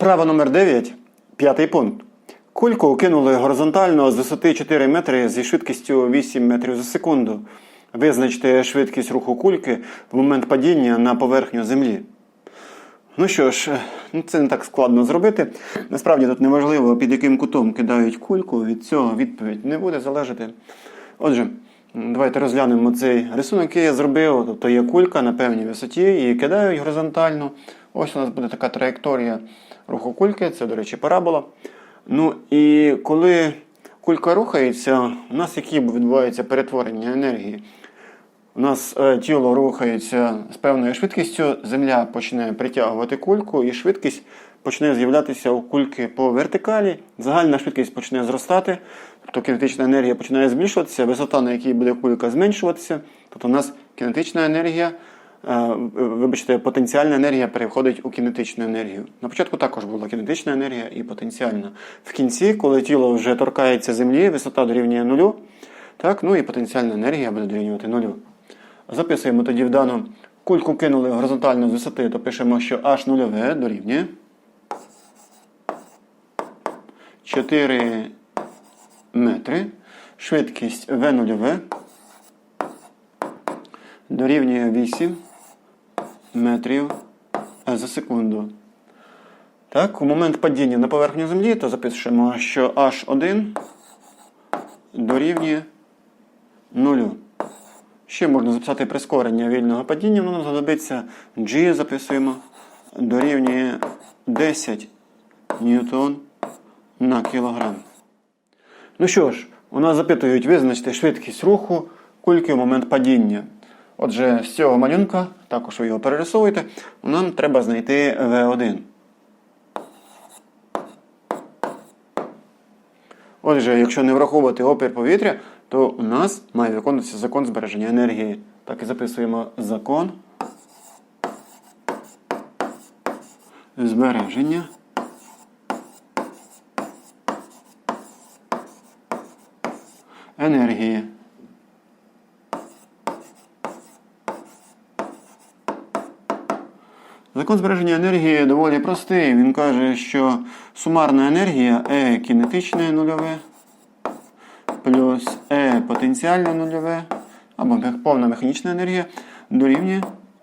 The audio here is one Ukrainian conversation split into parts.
Вправа номер 9, п'ятий пункт. Кульку кинули горизонтально з висоти 4 метри зі швидкістю 8 метрів за секунду. Визначте швидкість руху кульки в момент падіння на поверхню землі. Ну що ж, ну це не так складно зробити. Насправді тут неважливо, під яким кутом кидають кульку, від цього відповідь не буде залежати. Отже, давайте розглянемо цей рисунок, який я зробив. Тобто є кулька на певній висоті, її кидають горизонтально. Ось у нас буде така траєкторія руху кульки, це, до речі, парабола. Ну і коли кулька рухається, у нас які відбуваються перетворення енергії. У нас е, тіло рухається з певною швидкістю, земля почне притягувати кульку, і швидкість почне з'являтися у кульки по вертикалі. Загальна швидкість почне зростати, тобто кінетична енергія починає збільшуватися, висота, на якій буде кулька, зменшуватися. Тобто у нас кінетична енергія, вибачте, потенціальна енергія переходить у кінетичну енергію. На початку також була кінетична енергія і потенціальна. В кінці, коли тіло вже торкається землі, висота дорівнює нулю, так, ну і потенціальна енергія буде дорівнювати нулю. Записуємо тоді в дану кульку кинули горизонтально з висоти, то пишемо, що h нульове дорівнює 4 метри. Швидкість v нульове дорівнює 8 метрів за секунду. Так, у момент падіння на поверхню землі, то запишемо, що h1 дорівнює 0. Ще можна записати прискорення вільного падіння, воно нам знадобиться G записуємо, дорівнює 10 ньютон на кілограм. Ну що ж, у нас запитують визначити швидкість руху кульки в момент падіння. Отже, з цього малюнка, також ви його перерисовуєте, нам треба знайти V1. Отже, якщо не враховувати опір повітря, то у нас має виконуватися закон збереження енергії. Так і записуємо закон збереження енергії. Закон збереження енергії доволі простий. Він каже, що сумарна енергія E кінетичне нульове плюс E потенціальне нульове або повна механічна енергія дорівнює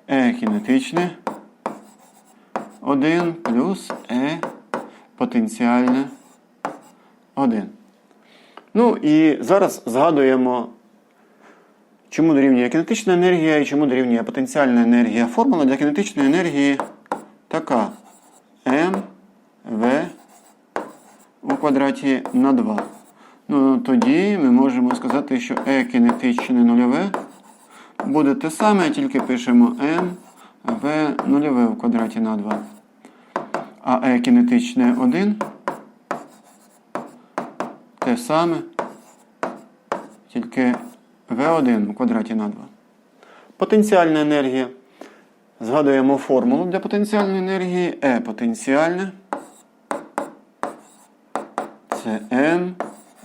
E кінетичне 1 плюс E потенціальне 1. Ну і зараз згадуємо, чому дорівнює кінетична енергія і чому дорівнює потенціальна енергія. Формула для кінетичної енергії така mv у квадраті на 2. Ну, тоді ми можемо сказати, що E кінетичне нульове буде те саме, тільки пишемо v нульове в квадраті на 2. А E кінетичне 1 те саме, тільки V1 у квадраті на 2. Потенціальна енергія. Згадуємо формулу для потенціальної енергії. E потенціальне. Це M,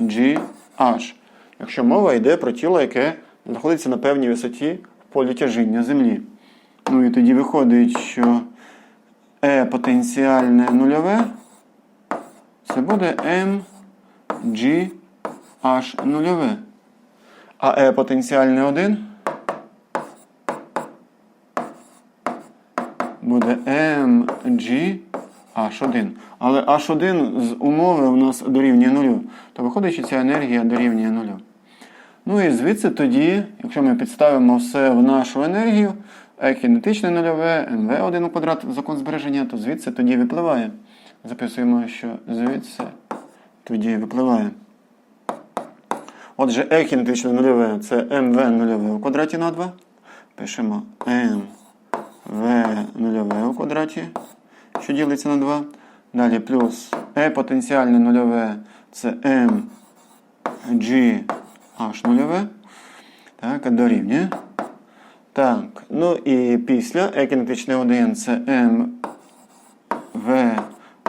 G, H. Якщо мова йде про тіло, яке знаходиться на певній висоті в полі тяжіння Землі. Ну і тоді виходить, що E потенціальне нульове. Це буде M, G, нульове. А E потенціальне 1 буде mg H1. Але H1 з умови у нас дорівнює нулю. То виходить, що ця енергія дорівнює нулю. Ну і звідси тоді, якщо ми підставимо все в нашу енергію, E кінетичне нульове, mv1 у квадрат закон збереження, то звідси тоді випливає. Записуємо, що звідси тоді випливає. Отже, E кінетичне нульове це mv нульове у квадраті на 2. Пишемо mv нульове у квадраті, що ділиться на 2. Далі плюс E потенціальне нульове це mg h нульове. Так, дорівнює. Так, ну і після E кінетичне 1 це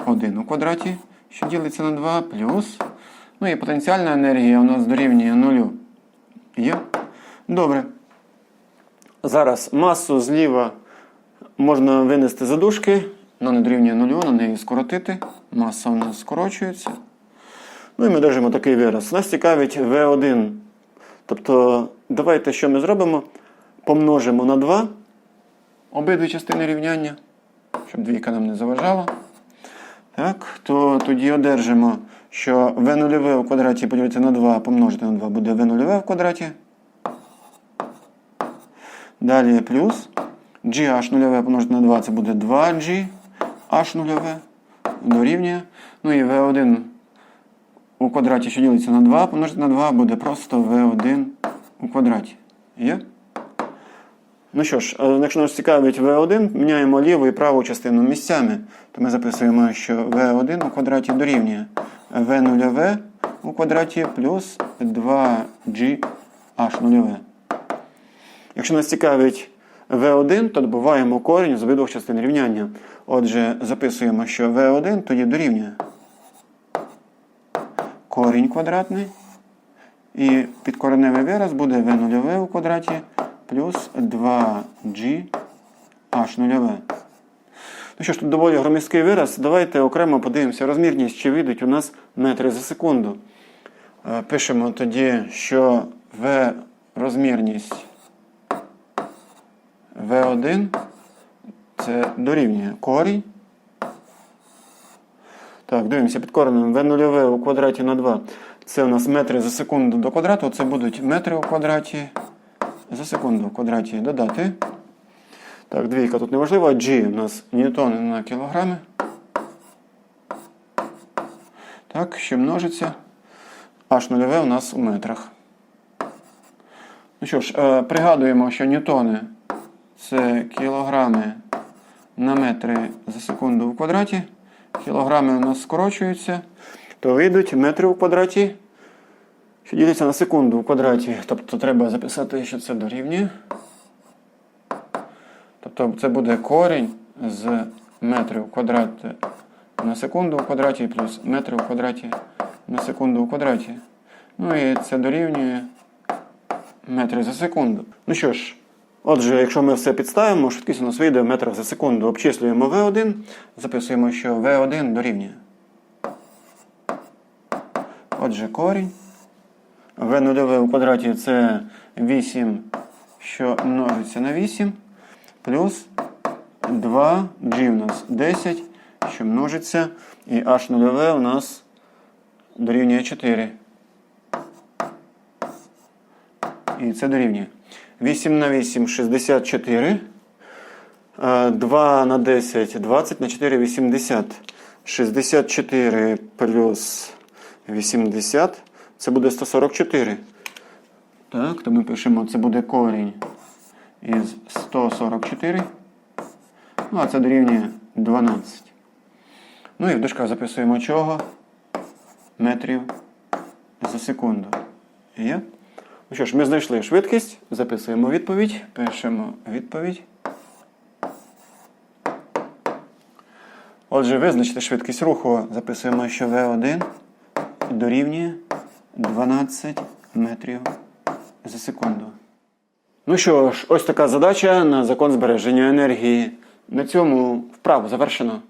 mv1 у квадраті, що ділиться на 2, плюс. Ну і потенціальна енергія у нас дорівнює нулю. Є? Добре. Зараз масу зліва можна винести за дужки. вона не дорівнює нулю, на неї скоротити. Маса у нас скорочується. Ну і ми держимо такий вираз. Нас цікавить V1. Тобто, давайте що ми зробимо? Помножимо на 2 обидві частини рівняння, щоб двійка нам не заважала. Так, то тоді одержимо, що v0 у квадраті поділити на 2 помножити на 2 буде v0 в квадраті. Далі плюс gh0 помножити на 2 це буде 2g h0 дорівнює. Ну і v1 у квадраті, що ділиться на 2, помножити на 2 буде просто v1 у квадраті. Є? Ну що ж, е, якщо нас цікавить v1, міняємо ліву і праву частину місцями, то ми записуємо, що v1 у квадраті дорівнює v0v у квадраті плюс 2gh0v. Якщо нас цікавить v1, то добуваємо корінь з обидвох частин рівняння. Отже, записуємо, що v1 тоді дорівнює корінь квадратний. І підкореневий вираз буде v0 у квадраті плюс 2g h0. Ну що ж, тут доволі громісткий вираз. Давайте окремо подивимося розмірність, чи вийдуть у нас метри за секунду. Е, Пишемо тоді, що v розмірність v1 це дорівнює корінь. Так, дивимося під коренем v0 у квадраті на 2. Це у нас метри за секунду до квадрату. Це будуть метри у квадраті за секунду в квадраті додати. Так, двійка тут неважлива. G у нас ньютони на кілограми. Так, що множиться. H0 у нас у метрах. Ну що ж, е, пригадуємо, що ньютони це кілограми на метри за секунду в квадраті. Кілограми у нас скорочуються, то вийдуть метри у квадраті, що ділиться на секунду в квадраті. Тобто треба записати, що це дорівнює. Тобто це буде корінь з метрів в квадраті на секунду в квадраті плюс метри в квадраті на секунду в квадраті. Ну і це дорівнює метри за секунду. Ну що ж, отже, якщо ми все підставимо, швидкість у нас вийде в метрах за секунду. Обчислюємо V1, записуємо, що V1 дорівнює. Отже, корінь. V0 у квадраті це 8, що множиться на 8, плюс 2, G у нас 10, що множиться, і H0 у нас дорівнює 4. І це дорівнює. 8 на 8 64. 2 на 10 20 на 4 80. 64 плюс 80. Це буде 144. Так, то ми пишемо, це буде корінь із 144. Ну, а це дорівнює 12. Ну і в дужках записуємо чого? Метрів за секунду. Є? Ну що ж, ми знайшли швидкість, записуємо відповідь, пишемо відповідь. Отже, визначити швидкість руху, записуємо, що V1 дорівнює 12 метрів за секунду. Ну що ж, ось така задача на закон збереження енергії. На цьому вправу завершено.